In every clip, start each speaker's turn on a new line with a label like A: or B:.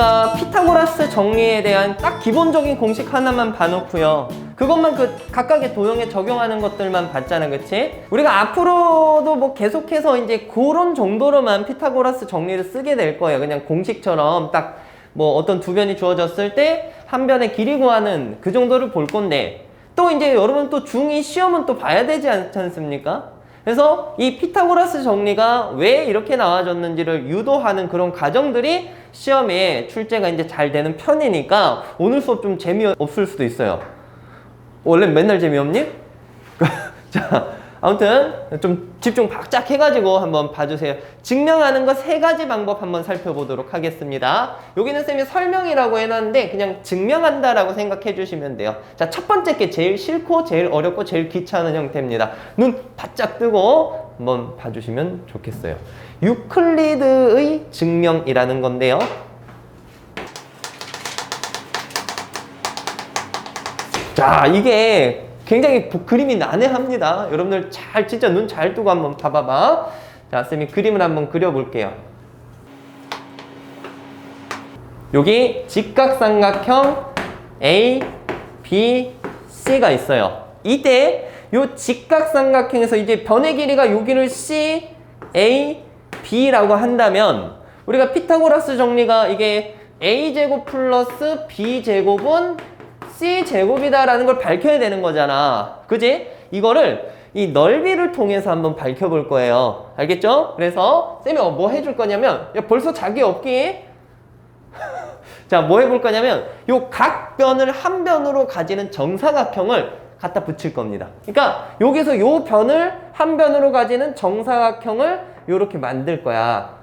A: 우리가 피타고라스 정리에 대한 딱 기본적인 공식 하나만 봐놓고요. 그것만 그 각각의 도형에 적용하는 것들만 봤잖아, 그치? 우리가 앞으로도 뭐 계속해서 이제 그런 정도로만 피타고라스 정리를 쓰게 될 거예요. 그냥 공식처럼 딱 뭐 어떤 두 변이 주어졌을 때 한 변의 길이 구하는 그 정도를 볼 건데 또 이제 여러분 또 중2 시험은 또 봐야 되지 않지 않습니까? 그래서 이 피타고라스 정리가 왜 이렇게 나와졌는지를 유도하는 그런 과정들이 시험에 출제가 이제 잘 되는 편이니까 오늘 수업 좀 재미없을 수도 있어요. 원래 맨날 재미없니? 자, 아무튼 좀 집중 바짝 해가지고 한번 봐주세요. 증명하는 거 세 가지 방법 한번 살펴보도록 하겠습니다. 여기는 쌤이 설명이라고 해놨는데 그냥 증명한다라고 생각해 주시면 돼요. 자, 첫 번째 게 제일 싫고 제일 어렵고 제일 귀찮은 형태입니다. 눈 바짝 뜨고 한번 봐주시면 좋겠어요. 유클리드의 증명이라는 건데요. 자, 이게 굉장히 부- 그림이 난해합니다. 여러분들 잘, 진짜 눈 잘 뜨고 한번 봐봐봐. 자, 쌤이 그림을 한번 그려볼게요. 여기 직각삼각형 A, B, C가 있어요. 이때 요 직각삼각형에서 이제 변의 길이가 여기를 C, A, B라고 한다면 우리가 피타고라스 정리가 이게 A제곱 플러스 B제곱은 C제곱이다라는 걸 밝혀야 되는 거잖아. 그지? 이거를 이 넓이를 통해서 한번 밝혀볼 거예요. 알겠죠? 그래서 쌤이 어, 뭐 해줄 거냐면 야, 벌써 자기 없기 자, 뭐 해볼 거냐면 요 각 변을 한 변으로 가지는 정사각형을 갖다 붙일 겁니다. 그러니까 여기서 요 변을 한 변으로 가지는 정사각형을 요렇게 만들 거야.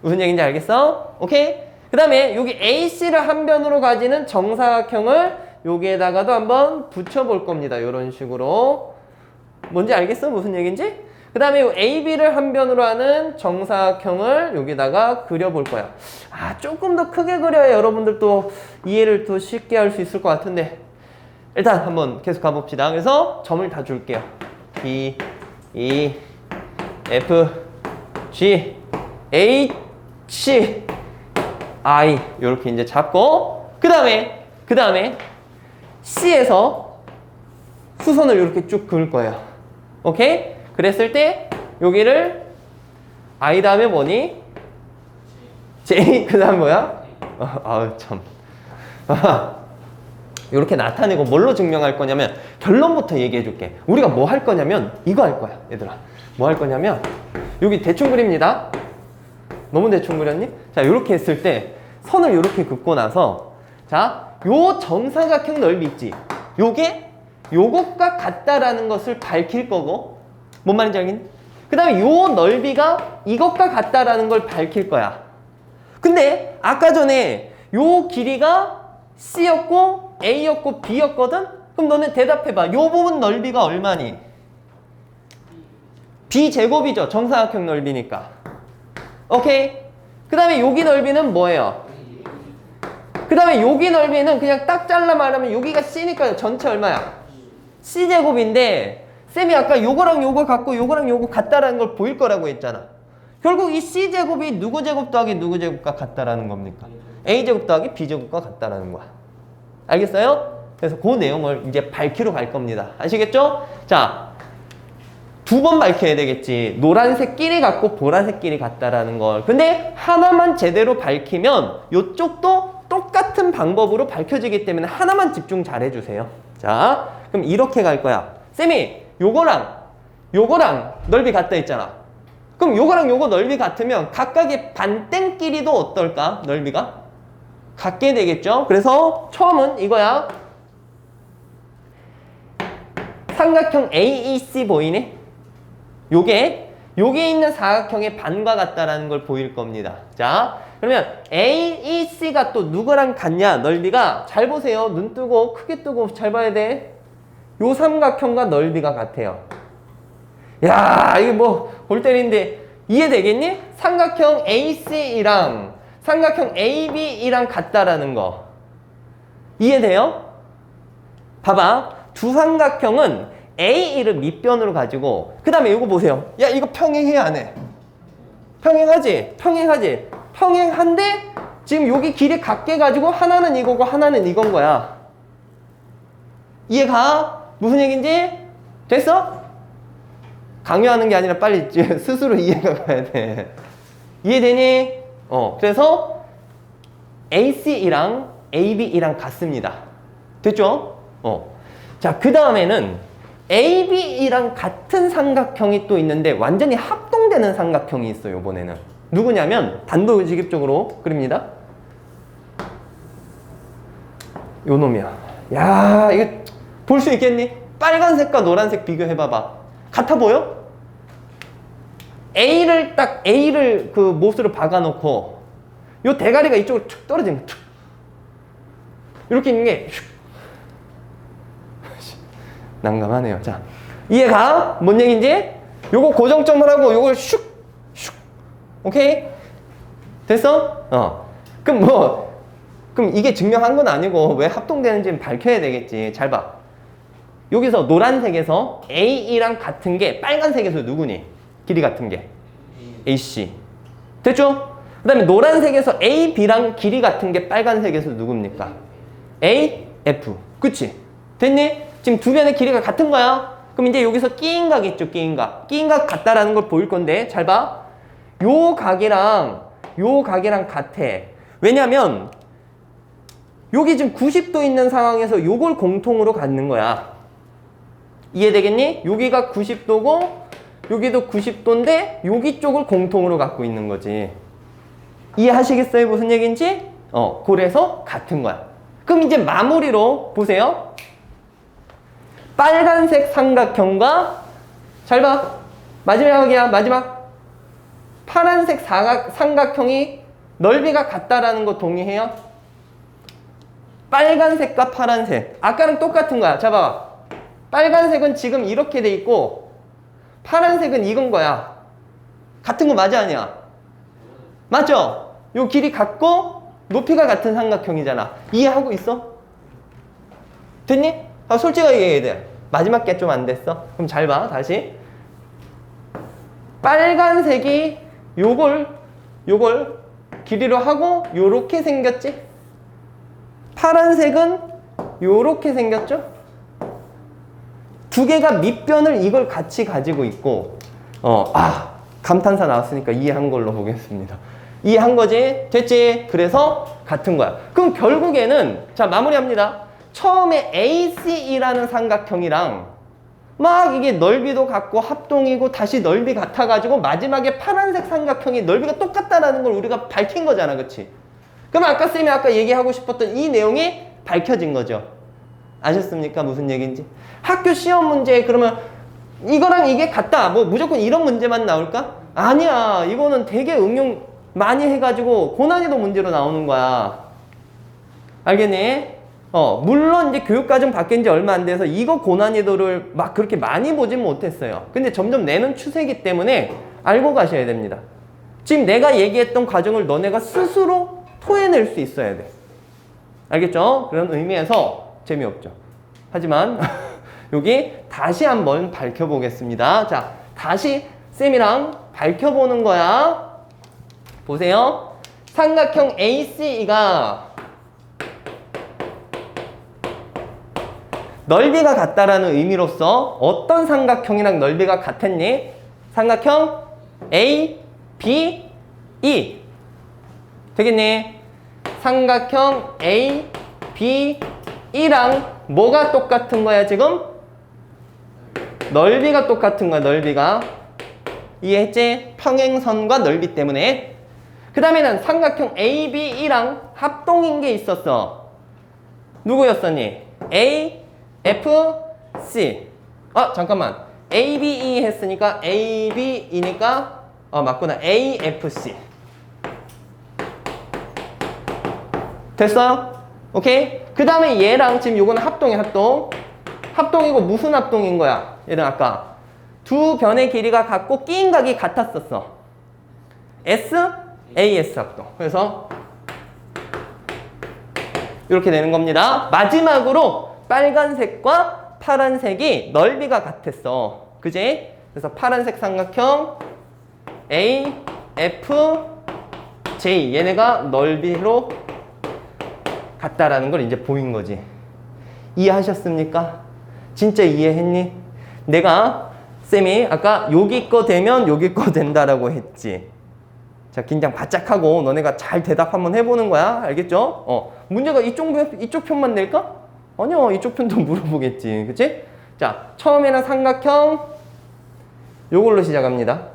A: 무슨 얘기인지 알겠어? 오케이? 그 다음에 여기 AC를 한 변으로 가지는 정사각형을 여기에다가도 한번 붙여볼 겁니다. 이런 식으로. 뭔지 알겠어? 무슨 얘기인지? 그 다음에 AB를 한 변으로 하는 정사각형을 여기다가 그려볼 거야. 아, 조금 더 크게 그려야 여러분들 또 이해를 또 쉽게 할 수 있을 것 같은데. 일단 한번 계속 가봅시다. 그래서 점을 다 줄게요. B, E, F, G, H, I 이렇게 이제 잡고 그 다음에 그 다음에 C에서 수선을 이렇게 쭉 그을 거예요. 오케이? 그랬을 때 여기를 I 다음에 뭐니? J 그 다음 뭐야? 어, 아우 참. 이렇게 나타내고 뭘로 증명할 거냐면 결론부터 얘기해 줄게. 우리가 뭐 할 거냐면 이거 할 거야, 얘들아. 뭐 할 거냐면 여기 대충 그립니다. 너무 대충 그렸니? 자, 이렇게 했을 때 선을 이렇게 긋고 나서 자, 요 정사각형 넓이 있지. 요게 요것과 같다라는 것을 밝힐 거고 뭔 말인지 알겠니? 그 다음에 요 넓이가 이것과 같다라는 걸 밝힐 거야. 근데 아까 전에 요 길이가 C였고 A였고 B였거든? 그럼 너네 대답해봐. 요 부분 넓이가 얼마니? B제곱이죠. 정사각형 넓이니까. 오케이? 그 다음에 여기 넓이는 뭐예요? 그 다음에 여기 넓이는 그냥 딱 잘라 말하면 여기가 C니까 전체 얼마야? C제곱인데 쌤이 아까 요거랑 요거 같고 요거랑 요거 같다라는 걸 보일 거라고 했잖아. 결국 이 C제곱이 누구 제곱 더하기 누구 제곱과 같다라는 겁니까? A제곱 더하기 B제곱과 같다라는 거야. 알겠어요? 그래서 그 내용을 이제 밝히러 갈 겁니다. 아시겠죠? 자, 두 번 밝혀야 되겠지. 노란색 끼리 같고 보라색 끼리 같다라는 걸. 근데 하나만 제대로 밝히면 이쪽도 똑같은 방법으로 밝혀지기 때문에 하나만 집중 잘 해주세요. 자, 그럼 이렇게 갈 거야. 쌤이 요거랑 요거랑 넓이 같다 했잖아. 그럼 요거랑 요거 넓이 같으면 각각의 반땡끼리도 어떨까? 넓이가? 같게 되겠죠? 그래서 처음은 이거야. 삼각형 AEC 보이네? 요게 요게 있는 사각형의 반과 같다라는 걸 보일 겁니다. 자, 그러면 AEC가 또 누구랑 같냐? 넓이가 잘 보세요. 눈 뜨고 크게 뜨고 잘 봐야 돼. 요 삼각형과 넓이가 같아요. 야, 이게 뭐 골 때리는데 이해되겠니? 삼각형 AC랑 삼각형 AB이랑 같다라는 거. 이해돼요? 봐봐. 두 삼각형은 A를 밑변으로 가지고 그 다음에 이거 보세요. 야 이거 평행해 안 해? 평행하지? 평행하지? 평행한데 지금 여기 길이 같게 가지고 하나는 이거고 하나는 이건 거야. 이해가? 무슨 얘기인지? 됐어? 강요하는 게 아니라 빨리 스스로 이해가 가야 돼. 이해되니? 어, 그래서 AC이랑 AB이랑 같습니다. 됐죠? 어. 자, 그 다음에는 AB이랑 같은 삼각형이 또 있는데 완전히 합동되는 삼각형이 있어요, 이번에는. 누구냐면 단도직입적으로 그립니다. 요 놈이야. 야, 이거 볼 수 있겠니? 빨간색과 노란색 비교해봐봐. 같아 보여? A를 딱 A를 그 못으로 박아놓고 요 대가리가 이쪽으로 툭 떨어지는 거. 툭. 이렇게 있는 게 슉. 난감하네요. 자, 이해가? 뭔 얘기인지? 요거 고정점을 하고 요걸 슉, 슉. 오케이? 됐어? 어. 그럼 뭐, 그럼 이게 증명한 건 아니고 왜 합동되는지 밝혀야 되겠지. 잘 봐. 여기서 노란색에서 A랑 같은 게 빨간색에서 누구니? 길이 같은 게. AC. 됐죠? 그 다음에 노란색에서 A, B랑 길이 같은 게 빨간색에서 누굽니까? A, F. 그치? 됐니? 지금 두 변의 길이가 같은 거야. 그럼 이제 여기서 끼인 각 있죠, 끼인 각. 끼인 각 같다라는 걸 보일 건데, 잘 봐. 요 각이랑 요 각이랑 같아. 왜냐면 여기 지금 90도 있는 상황에서 요걸 공통으로 갖는 거야. 이해되겠니? 여기가 90도고 여기도 90도인데 여기 쪽을 공통으로 갖고 있는 거지. 이해하시겠어요? 무슨 얘기인지? 어, 그래서 같은 거야. 그럼 이제 마무리로 보세요. 빨간색 삼각형과 잘 봐. 마지막이야, 마지막. 파란색 사각, 삼각형이 넓이가 같다라는 거 동의해요? 빨간색과 파란색. 아까랑 똑같은 거야. 잡아봐. 빨간색은 지금 이렇게 돼 있고, 파란색은 이건 거야. 같은 거 맞아, 아니야? 맞죠? 요 길이 같고, 높이가 같은 삼각형이잖아. 이해하고 있어? 됐니? 아, 솔직하게 얘기해야 돼. 마지막 게 좀 안 됐어? 그럼 잘 봐, 다시. 빨간색이 요걸, 요걸 길이로 하고, 요렇게 생겼지? 파란색은 요렇게 생겼죠? 두 개가 밑변을 이걸 같이 가지고 있고, 어, 아, 감탄사 나왔으니까 이해한 걸로 보겠습니다. 이해한 거지? 됐지? 그래서 같은 거야. 그럼 결국에는, 자, 마무리합니다. 처음에 ACE라는 삼각형이랑 막 이게 넓이도 같고 합동이고 다시 넓이 같아가지고 마지막에 파란색 삼각형이 넓이가 똑같다라는 걸 우리가 밝힌 거잖아. 그치? 그럼 아까 쌤이 아까 얘기하고 싶었던 이 내용이 밝혀진 거죠. 아셨습니까? 무슨 얘기인지. 학교 시험 문제 그러면 이거랑 이게 같다. 뭐 무조건 이런 문제만 나올까? 아니야. 이거는 되게 응용 많이 해가지고 고난이도 문제로 나오는 거야. 알겠니? 어, 물론 이제 교육과정 바뀐 지 얼마 안 돼서 이거 고난이도를 막 그렇게 많이 보진 못했어요. 근데 점점 내는 추세이기 때문에 알고 가셔야 됩니다. 지금 내가 얘기했던 과정을 너네가 스스로 토해낼 수 있어야 돼. 알겠죠? 그런 의미에서 재미없죠. 하지만 여기 다시 한번 밝혀보겠습니다. 자, 다시 쌤이랑 밝혀보는 거야. 보세요. 삼각형 AC가 넓이가 같다라는 의미로서 어떤 삼각형이랑 넓이가 같았니? 삼각형 A, B, E. 되겠니? 삼각형 A, B, E랑 뭐가 똑같은 거야, 지금? 넓이가 똑같은 거야, 넓이가. 이해했지? 평행선과 넓이 때문에. 그 다음에는 삼각형 ABE랑 합동인 게 있었어. 누구였었니? A, F, C. 아, 잠깐만. A, B, E 했으니까 A, B, E니까 어, 맞구나. A, F, C. 됐어요? 오케이? 그 다음에 얘랑 지금 요거는 합동이 합동. 합동이고 무슨 합동인 거야? 얘는 아까 두 변의 길이가 같고 끼인 각이 같았었어. S, AS 합동. 그래서 이렇게 되는 겁니다. 마지막으로 빨간색과 파란색이 넓이가 같았어. 그지? 그래서 파란색 삼각형 A, F, J 얘네가 넓이로 같다라는 걸 이제 보인 거지. 이해하셨습니까? 진짜 이해했니? 내가 쌤이 아까 여기 거 되면 여기 거 된다라고 했지. 자, 긴장 바짝 하고 너네가 잘 대답 한번 해보는 거야. 알겠죠? 어, 문제가 이쪽, 편- 이쪽 편만 낼까? 아니요, 이쪽 편도 물어보겠지. 그치? 자, 처음에는 삼각형, 요걸로 시작합니다.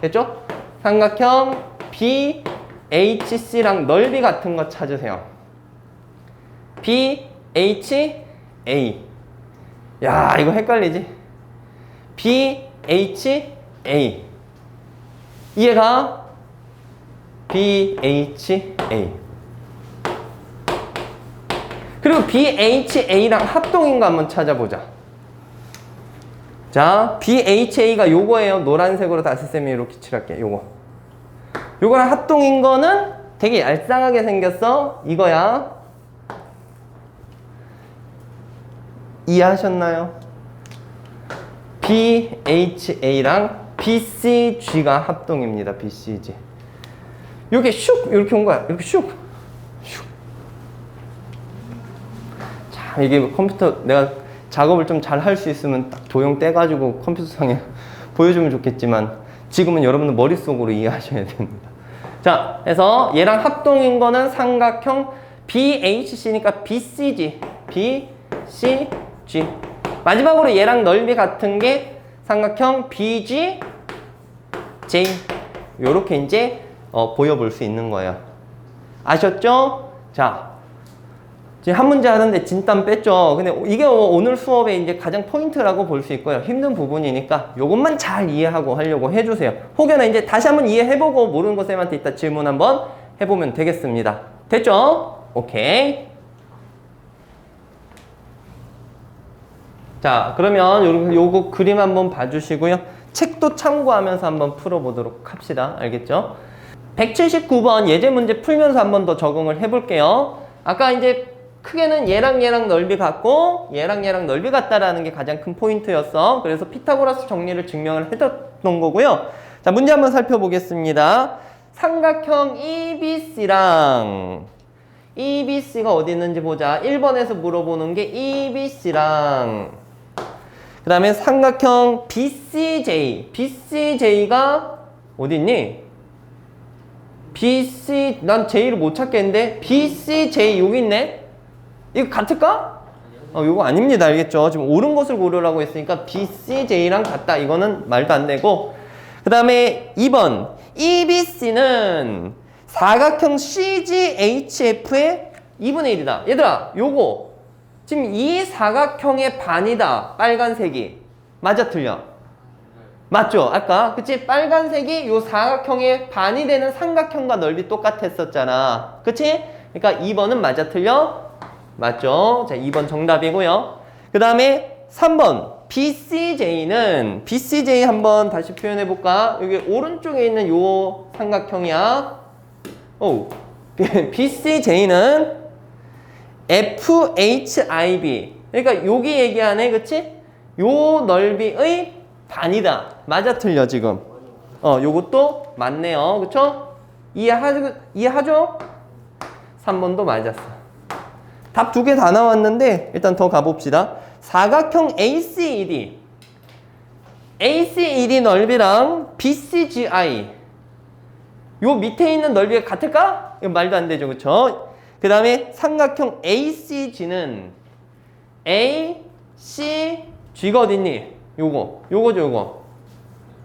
A: 됐죠? 삼각형 BHC랑 넓이 같은 거 찾으세요. BHA. 야, 이거 헷갈리지? BHA. 이해가? BHA. 그리고 BHA랑 합동인 거 한번 찾아보자. 자, BHA가 요거예요. 노란색으로 다시쌤이 이렇게 칠할게. 요거. 요거랑 합동인 거는 되게 얄쌍하게 생겼어. 이거야. 이해하셨나요? BHA랑 BCG가 합동입니다. BCG. 요게 슉 이렇게 온 거야. 이렇게 슉. 슉. 자, 이게 컴퓨터 내가 작업을 좀 잘 할 수 있으면 딱 도용 떼가지고 컴퓨터상에 보여주면 좋겠지만 지금은 여러분들 머릿속으로 이해하셔야 됩니다. 자, 그래서 얘랑 합동인 거는 삼각형 BHC니까 BCG, BCG. 마지막으로 얘랑 넓이 같은 게 삼각형 BG, J. 요렇게 이제 어, 보여볼 수 있는 거예요. 아셨죠? 자, 지금 한 문제 하는데 진땀 뺐죠. 근데 이게 오늘 수업의 이제 가장 포인트라고 볼 수 있고요. 힘든 부분이니까 요것만 잘 이해하고 하려고 해주세요. 혹여나 이제 다시 한번 이해해보고 모르는 거 쌤한테 이따 질문 한번 해보면 되겠습니다. 됐죠? 오케이. 자, 그러면 요, 요거 그림 한번 봐주시고요. 책도 참고하면서 한번 풀어보도록 합시다. 알겠죠? 179번 예제 문제 풀면서 한번 더 적응을 해볼게요. 아까 이제 크게는 얘랑 얘랑 넓이 같고 얘랑 얘랑 넓이 같다라는 게 가장 큰 포인트였어. 그래서 피타고라스 정리를 증명을 해줬던 거고요. 자, 문제 한번 살펴보겠습니다. 삼각형 EBC랑 EBC가 어디 있는지 보자. 1번에서 물어보는 게 EBC랑 그 다음에 삼각형 BCJ. BCJ가 어디 있니? BC, 난 J를 못 찾겠는데? BCJ 여기 있네? 이거 같을까? 어, 이거 아닙니다. 알겠죠? 지금 옳은 것을 고르라고 했으니까 BCJ랑 같다. 이거는 말도 안 되고. 그 다음에 2번. EBC는 사각형 CGHF의 2분의 1이다. 얘들아, 요거. 지금 이 사각형의 반이다. 빨간색이. 맞아, 틀려? 맞죠? 아까 그치? 빨간색이 요 사각형의 반이 되는 삼각형과 넓이 똑같았었잖아. 그치? 그러니까 2번은 맞아 틀려? 맞죠? 자, 2번 정답이고요. 그 다음에 3번 BCJ는 BCJ 한번 다시 표현해 볼까? 여기 오른쪽에 있는 요 삼각형이야. 오. BCJ는 FHIB. 그러니까 여기 얘기하네. 그치? 요 넓이의 반이다. 맞아 틀려 지금. 어, 요것도 맞네요. 그쵸? 이해하, 이해하죠? 3번도 맞았어. 답 두 개 다 나왔는데 일단 더 가봅시다. 사각형 ACED. ACED 넓이랑 BCGI. 요 밑에 있는 넓이가 같을까? 이거 말도 안 되죠. 그쵸? 그 다음에 삼각형 ACG는 ACG가 어딨니? 요거, 요거죠, 요거.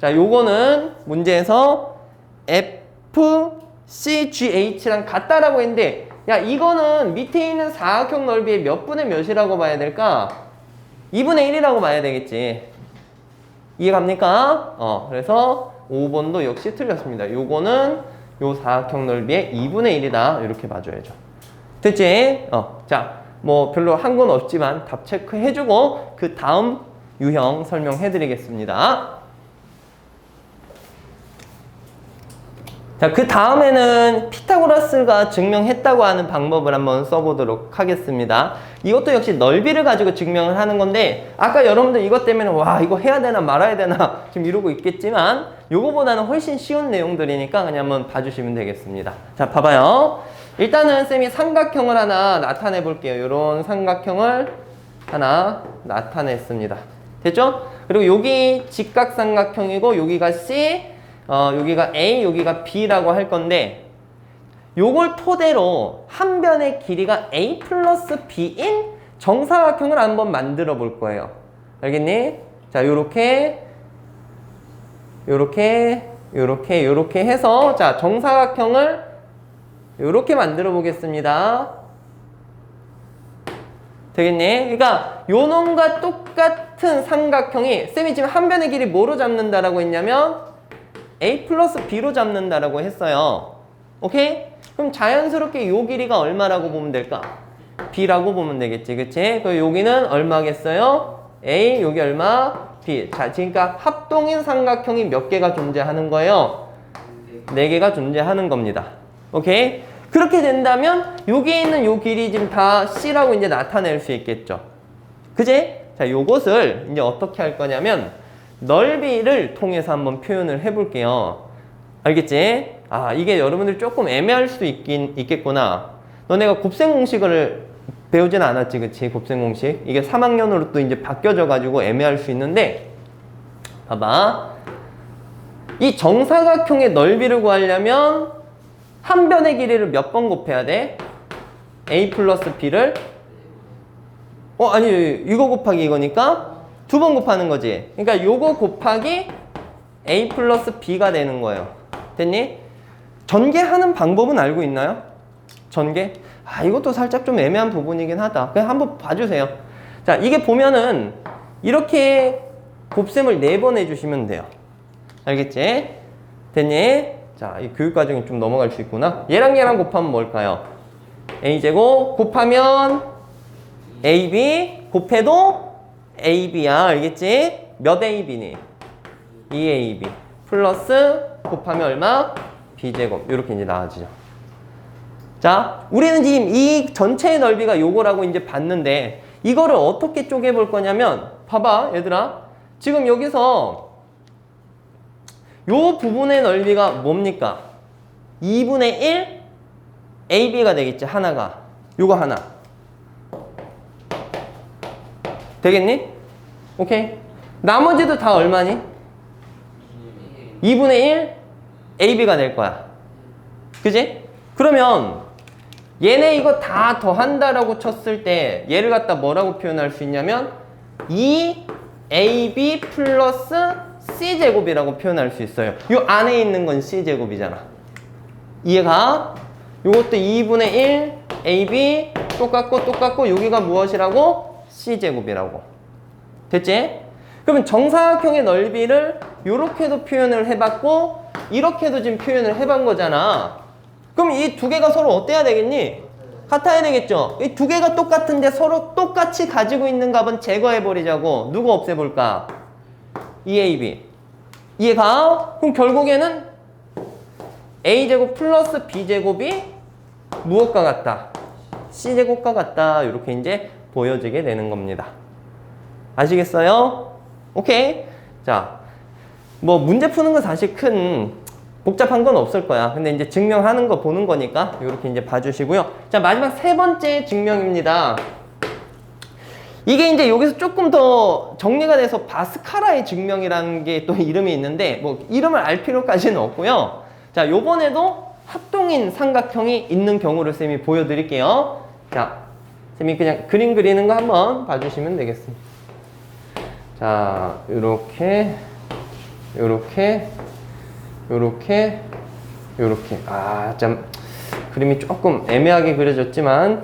A: 자, 요거는 문제에서 FCGH랑 같다라고 했는데, 야, 이거는 밑에 있는 사각형 넓이의 몇 분의 몇이라고 봐야 될까? 2분의 1이라고 봐야 되겠지. 이해갑니까? 어, 그래서 5번도 역시 틀렸습니다. 요거는 요 사각형 넓이의 2분의 1이다. 이렇게 봐줘야죠. 됐지? 어, 자, 뭐 별로 한 건 없지만 답 체크해주고 그 다음 유형 설명해 드리겠습니다. 자, 그 다음에는 피타고라스가 증명했다고 하는 방법을 한번 써보도록 하겠습니다. 이것도 역시 넓이를 가지고 증명을 하는 건데, 아까 여러분들 이것 때문에 와, 이거 해야 되나 말아야 되나 지금 이러고 있겠지만, 요거보다는 훨씬 쉬운 내용들이니까 그냥 한번 봐주시면 되겠습니다. 자, 봐봐요. 일단은 쌤이 삼각형을 하나 나타내 볼게요. 요런 삼각형을 하나 나타냈습니다. 됐죠? 그리고 여기 직각삼각형이고, 여기가 C, 어, 여기가 A, 여기가 B라고 할 건데 요걸 토대로 한 변의 길이가 A 플러스 B인 정사각형을 한번 만들어 볼 거예요. 알겠니? 자, 요렇게 요렇게 요렇게 요렇게 해서 자, 정사각형을 요렇게 만들어 보겠습니다. 되겠니? 그러니까 요놈과 똑같은 삼각형이 쌤이 지금 한 변의 길이 뭐로 잡는다라고 했냐면 a 플러스 b로 잡는다라고 했어요. 오케이? 그럼 자연스럽게 요 길이가 얼마라고 보면 될까? b라고 보면 되겠지, 그치? 그 여기는 얼마겠어요? a 여기 얼마? b. 자, 그러니까 합동인 삼각형이 몇 개가 존재하는 거예요? 네 개가 존재하는 겁니다. 오케이? 그렇게 된다면 여기에 있는 요 길이 지금 다 c라고 이제 나타낼 수 있겠죠. 그지? 자, 요것을 이제 어떻게 할 거냐면 넓이를 통해서 한번 표현을 해볼게요. 알겠지? 아, 이게 여러분들 조금 애매할 수도 있긴 있겠구나. 너네가 곱셈 공식을 배우진 않았지, 그치? 곱셈 공식. 이게 3학년으로 또 이제 바뀌어져가지고 애매할 수 있는데, 봐봐. 이 정사각형의 넓이를 구하려면 한 변의 길이를 몇 번 곱해야 돼? a 플러스 b를 어 아니 이거 곱하기 이거니까 두 번 곱하는 거지. 그러니까 요거 곱하기 a 플러스 b가 되는 거예요. 됐니? 전개하는 방법은 알고 있나요? 전개? 아 이것도 살짝 좀 애매한 부분이긴 하다. 그냥 한번 봐주세요. 자 이게 보면은 이렇게 곱셈을 네 번 해주시면 돼요. 알겠지? 됐니? 자, 이 교육 과정이 좀 넘어갈 수 있구나. 얘랑 얘랑 곱하면 뭘까요? a제곱 곱하면 ab 곱해도 ab야. 알겠지? 몇 ab니? 2ab 플러스 곱하면 얼마? b제곱. 이렇게 이제 나와지죠. 자, 우리는 지금 이 전체의 넓이가 요거라고 이제 봤는데 이거를 어떻게 쪼개 볼 거냐면 봐봐, 얘들아. 지금 여기서 요 부분의 넓이가 뭡니까? 2분의 1 AB가 되겠지 하나가 요거 하나 되겠니? 오케이 나머지도 다 얼마니? 2분의 1 AB가 될 거야 그지? 그러면 얘네 이거 다 더한다라고 쳤을 때 얘를 갖다 뭐라고 표현할 수 있냐면 2AB 플러스 C제곱이라고 표현할 수 있어요. 이 안에 있는 건 C제곱이잖아. 이해가? 이것도 2분의 1 AB 똑같고 똑같고 여기가 무엇이라고? C제곱이라고. 됐지? 그러면 정사각형의 넓이를 이렇게도 표현을 해봤고 이렇게도 지금 표현을 해본 거잖아. 그럼 이 두 개가 서로 어때야 되겠니? 같아야 되겠죠? 이 두 개가 똑같은데 서로 똑같이 가지고 있는 값은 제거해버리자고. 누구 없애볼까? EAB. 이해가? 그럼 결국에는 A제곱 플러스 B제곱이 무엇과 같다? C제곱과 같다. 이렇게 이제 보여지게 되는 겁니다. 아시겠어요? 오케이. 자, 뭐 문제 푸는 건 사실 큰 복잡한 건 없을 거야. 근데 이제 증명하는 거 보는 거니까 이렇게 이제 봐주시고요. 자, 마지막 세 번째 증명입니다. 이게 이제 여기서 조금 더 정리가 돼서 바스카라의 증명이라는 게 또 이름이 있는데 뭐 이름을 알 필요까지는 없고요. 자, 요번에도 합동인 삼각형이 있는 경우를 쌤이 보여드릴게요. 자, 쌤이 그냥 그림 그리는 거 한번 봐주시면 되겠습니다. 자, 요렇게, 요렇게, 요렇게, 요렇게. 아, 참, 그림이 조금 애매하게 그려졌지만,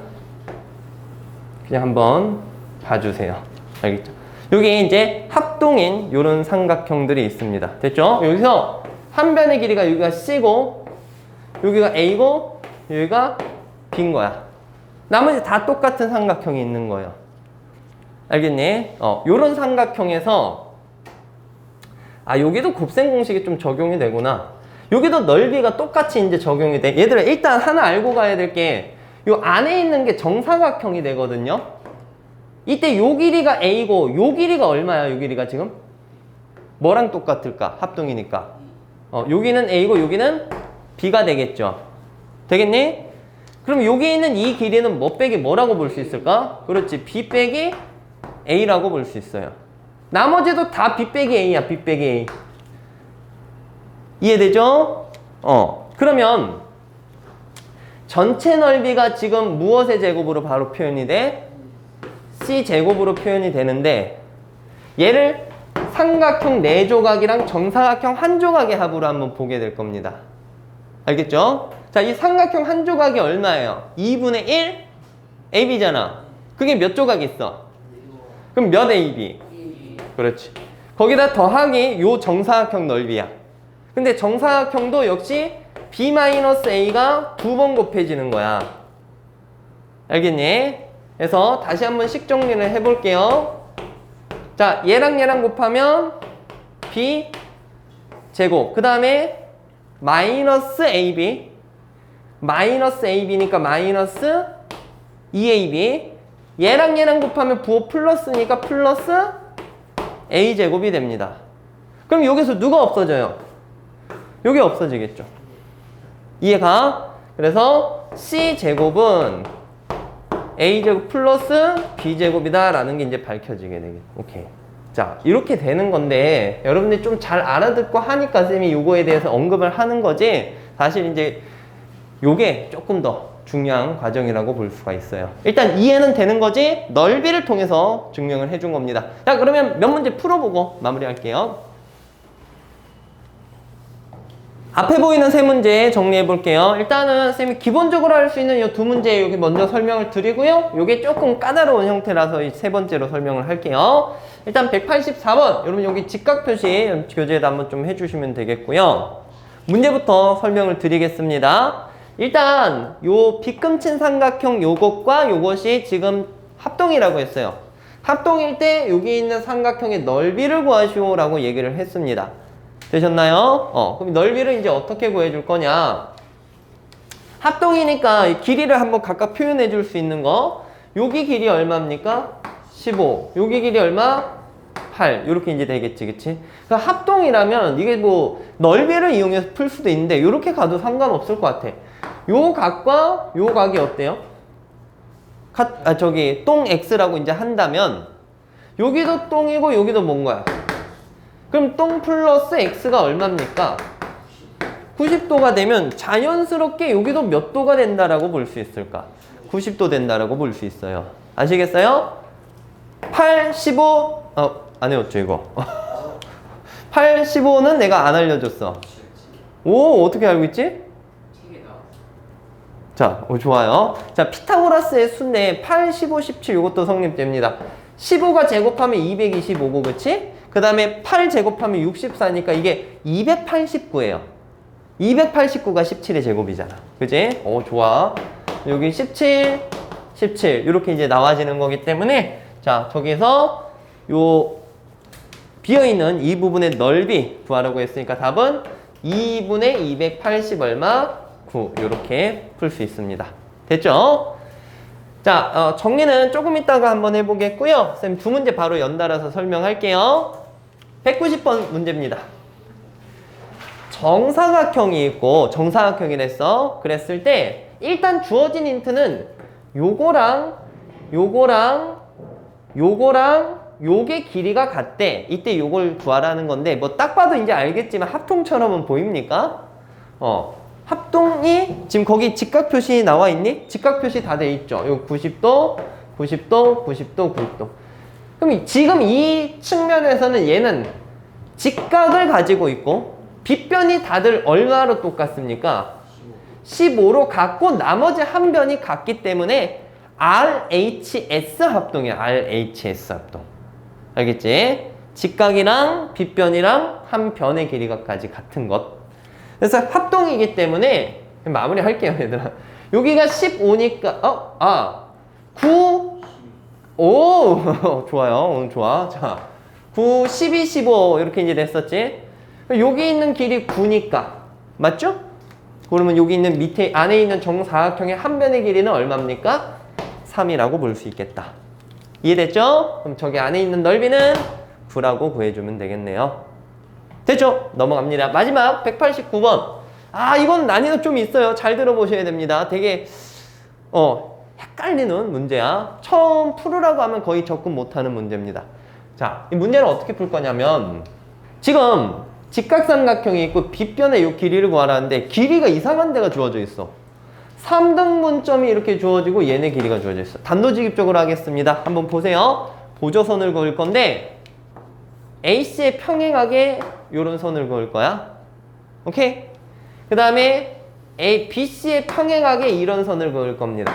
A: 그냥 한번 봐주세요. 알겠죠? 여기 이제 합동인 요런 삼각형들이 있습니다. 됐죠? 여기서 한 변의 길이가 여기가 C고 여기가 A고 여기가 B인 거야. 나머지 다 똑같은 삼각형이 있는 거예요. 알겠니? 어, 요런 삼각형에서 아, 여기도 곱셈 공식이 좀 적용이 되구나. 여기도 넓이가 똑같이 이제 적용이 돼. 얘들아, 일단 하나 알고 가야 될 게, 요 안에 있는 게 정사각형이 되거든요. 이때 요 길이가 A고, 요 길이가 얼마야, 요 길이가 지금? 뭐랑 똑같을까? 합동이니까. 어, 여기는 A고, 여기는 B가 되겠죠. 되겠니? 그럼 여기 있는 이 길이는 뭐 빼기 뭐라고 볼 수 있을까? 그렇지. B 빼기 A라고 볼 수 있어요. 나머지도 다 B 빼기 A야, B 빼기 A. 이해되죠? 어. 그러면 전체 넓이가 지금 무엇의 제곱으로 바로 표현이 돼? C 제곱으로 표현이 되는데 얘를 삼각형 네 조각이랑 정사각형 한 조각의 합으로 한번 보게 될 겁니다. 알겠죠? 자, 이 삼각형 한 조각이 얼마예요? 2분의 1 AB잖아. 그게 몇 조각 있어? 그럼 몇 AB? 그렇지. 거기다 더하기 요 정사각형 넓이야. 근데 정사각형도 역시 B-A가 두 번 곱해지는 거야. 알겠니? 그래서 다시 한번 식 정리를 해볼게요. 자, 얘랑 얘랑 곱하면 B 제곱. 그 다음에 마이너스 AB. 마이너스 AB니까 마이너스 2AB. 얘랑 얘랑 곱하면 부호 플러스니까 플러스 A 제곱이 됩니다. 그럼 여기서 누가 없어져요? 여기 없어지겠죠. 이해가? 그래서 C 제곱은 A 제곱 플러스 B 제곱이다 라는 게 이제 밝혀지게 되겠. 오케이. 자 이렇게 되는 건데 여러분들이 좀 잘 알아듣고 하니까 쌤이 요거에 대해서 언급을 하는 거지. 사실 이제 요게 조금 더 중요한 과정이라고 볼 수가 있어요. 일단 이해는 되는 거지 넓이를 통해서 증명을 해준 겁니다. 자 그러면 몇 문제 풀어보고 마무리할게요. 앞에 보이는 세 문제 정리해 볼게요. 일단은 쌤이 기본적으로 할 수 있는 이 두 문제 여기 먼저 설명을 드리고요. 이게 조금 까다로운 형태라서 이 세 번째로 설명을 할게요. 일단 184번 여러분 여기 직각 표시 교재에다 한번 좀 해주시면 되겠고요. 문제부터 설명을 드리겠습니다. 일단 요 빗금친 삼각형 요것과 요것이 지금 합동이라고 했어요. 합동일 때 여기 있는 삼각형의 넓이를 구하시오라고 얘기를 했습니다. 되셨나요? 어, 그럼 넓이를 이제 어떻게 구해줄 거냐? 합동이니까 이 길이를 한번 각각 표현해 줄 수 있는 거. 여기 길이 얼마입니까? 15. 여기 길이 얼마? 8. 이렇게 이제 되겠지, 그치? 그러니까 합동이라면 이게 뭐 넓이를 이용해서 풀 수도 있는데 이렇게 가도 상관없을 것 같아. 요 각과 요 각이 어때요? 가, 아, 저기 똥 X라고 이제 한다면 여기도 똥이고 여기도 뭔 거야? 그럼 똥 플러스 x가 얼마입니까? 90도가 되면 자연스럽게 여기도 몇 도가 된다라고 볼 수 있을까? 90도 된다라고 볼 수 있어요. 아시겠어요? 8, 15, 어, 안 외웠죠, 이거? 8, 15는 내가 안 알려줬어. 오, 어떻게 알고 있지? 자, 오, 좋아요. 자, 피타고라스의 수인데 8, 15, 17 이것도 성립됩니다. 15가 제곱하면 225고, 그치? 그 다음에 8 제곱하면 64니까 이게 289예요. 289가 17의 제곱이잖아. 그지? 오, 좋아. 여기 17, 17. 이렇게 이제 나와지는 거기 때문에 자, 저기서 요 비어있는 이 부분의 넓이 구하라고 했으니까 답은 2분의 280 얼마? 9. 이렇게 풀 수 있습니다. 됐죠? 자, 어, 정리는 조금 이따가 한번 해보겠고요. 쌤 두 문제 바로 연달아서 설명할게요. 190번 문제입니다. 정사각형이 있고 정사각형이랬어. 그랬을 때 일단 주어진 힌트는 요거랑 요거랑 요거랑 요게 길이가 같대. 이때 요걸 구하라는 건데 뭐 딱 봐도 이제 알겠지만 합통처럼은 보입니까? 어. 합동이 지금 거기 직각 표시 나와 있니? 직각 표시 다 돼 있죠. 요 90도, 90도, 90도, 90도. 그럼 이- 지금 이 측면에서는 얘는 직각을 가지고 있고 빗변이 다들 얼마로 똑같습니까? 15로 같고 나머지 한 변이 같기 때문에 RHS 합동이야. RHS 합동. 알겠지? 직각이랑 빗변이랑 한 변의 길이가까지 같은 것. 그래서 합동이기 때문에 마무리 할게요, 얘들아. 여기가 15니까 어? 아. 9 오! 좋아요. 오늘 좋아. 자. 9, 12, 15 이렇게 이제 됐었지? 여기 있는 길이 9니까 맞죠? 그러면 여기 있는 밑에 안에 있는 정사각형의 한 변의 길이는 얼마입니까? 3이라고 볼 수 있겠다. 이해됐죠? 그럼 저기 안에 있는 넓이는 9라고 구해주면 되겠네요. 됐죠? 넘어갑니다. 마지막 189번. 아, 이건 난이도 좀 있어요. 잘 들어보셔야 됩니다. 되게, 어, 헷갈리는 문제야. 처음 풀으라고 하면 거의 접근 못하는 문제입니다. 자, 이 문제를 어떻게 풀 거냐면, 지금 직각삼각형이 있고 빗변의 이 길이를 구하라는데, 길이가 이상한 데가 주어져 있어. 3등분점이 이렇게 주어지고 얘네 길이가 주어져 있어. 단도직입적으로 하겠습니다. 한번 보세요. 보조선을 그을 건데, AC에 평행하게 요런 선을 그을 거야. 오케이? 그 다음에 A, BC에 평행하게 이런 선을 그을 겁니다.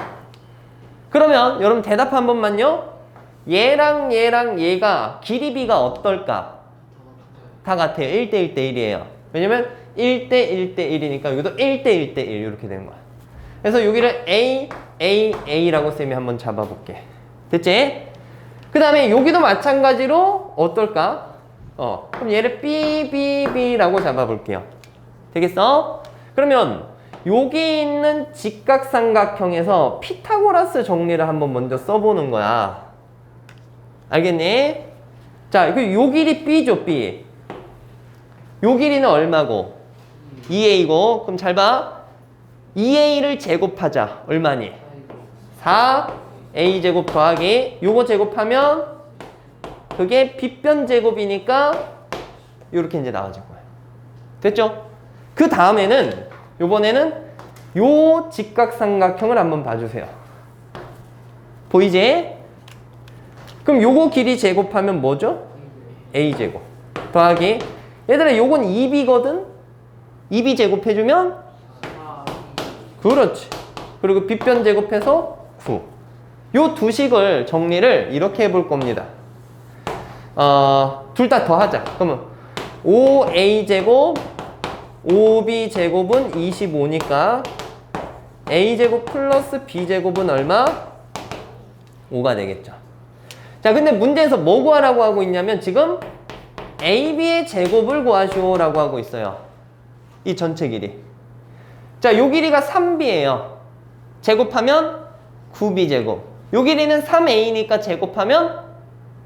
A: 그러면 여러분 대답 한 번만요. 얘랑 얘랑 얘가 길이 비가 어떨까? 다 같아요. 1대 1 대 1이에요. 왜냐면 1대 1 대 1이니까 여기도 1대 1 대 1 이렇게 되는 거야. 그래서 여기를 A, A, A라고 쌤이 한번 잡아볼게. 됐지? 그 다음에 여기도 마찬가지로 어떨까? 어, 그럼 얘를 B라고 잡아볼게요. 되겠어? 그러면 여기 있는 직각삼각형에서 피타고라스 정리를 한번 먼저 써보는 거야. 알겠니? 자, 그요 길이 B죠, B. 요 길이는 얼마고? 2A고, 그럼 잘 봐. 2A를 제곱하자. 얼마니? 4A 제곱 더하기 요거 제곱하면 그게 빗변 제곱이니까 이렇게 이제 나와질 거예요. 됐죠? 그 다음에는 요번에는 요 직각삼각형을 한번 봐주세요. 보이지? 그럼 요거 길이 제곱하면 뭐죠? A 제곱 더하기 얘들아 요건 2B거든? 2B 제곱해주면 그렇지. 그리고 빗변 제곱해서 9. 요 두 식을 정리를 이렇게 해볼 겁니다. 어, 둘 다 더하자. 그러면 5a 제곱 5b 제곱은 25니까 a 제곱 플러스 b 제곱은 얼마? 5가 되겠죠. 자, 근데 문제에서 뭐 구하라고 하고 있냐면 지금 ab의 제곱을 구하시오라고 하고 있어요. 이 전체 길이. 자, 요 길이가 3b예요. 제곱하면 9b 제곱. 요 길이는 3a니까 제곱하면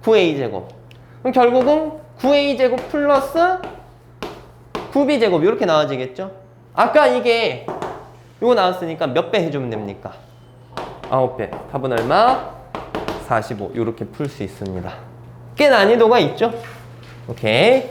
A: 9a 제곱. 그럼 결국은 9a 제곱 플러스 9b 제곱 이렇게 나와지겠죠? 아까 이게 요거 나왔으니까 몇 배 해주면 됩니까? 9배. 답은 얼마? 45. 이렇게 풀 수 있습니다. 꽤 난이도가 있죠? 오케이.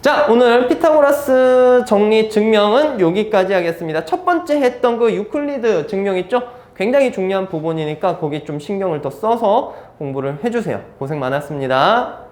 A: 자, 오늘 피타고라스 정리 증명은 여기까지 하겠습니다. 첫 번째 했던 그 유클리드 증명 있죠? 굉장히 중요한 부분이니까 거기 좀 신경을 더 써서 공부를 해주세요. 고생 많았습니다.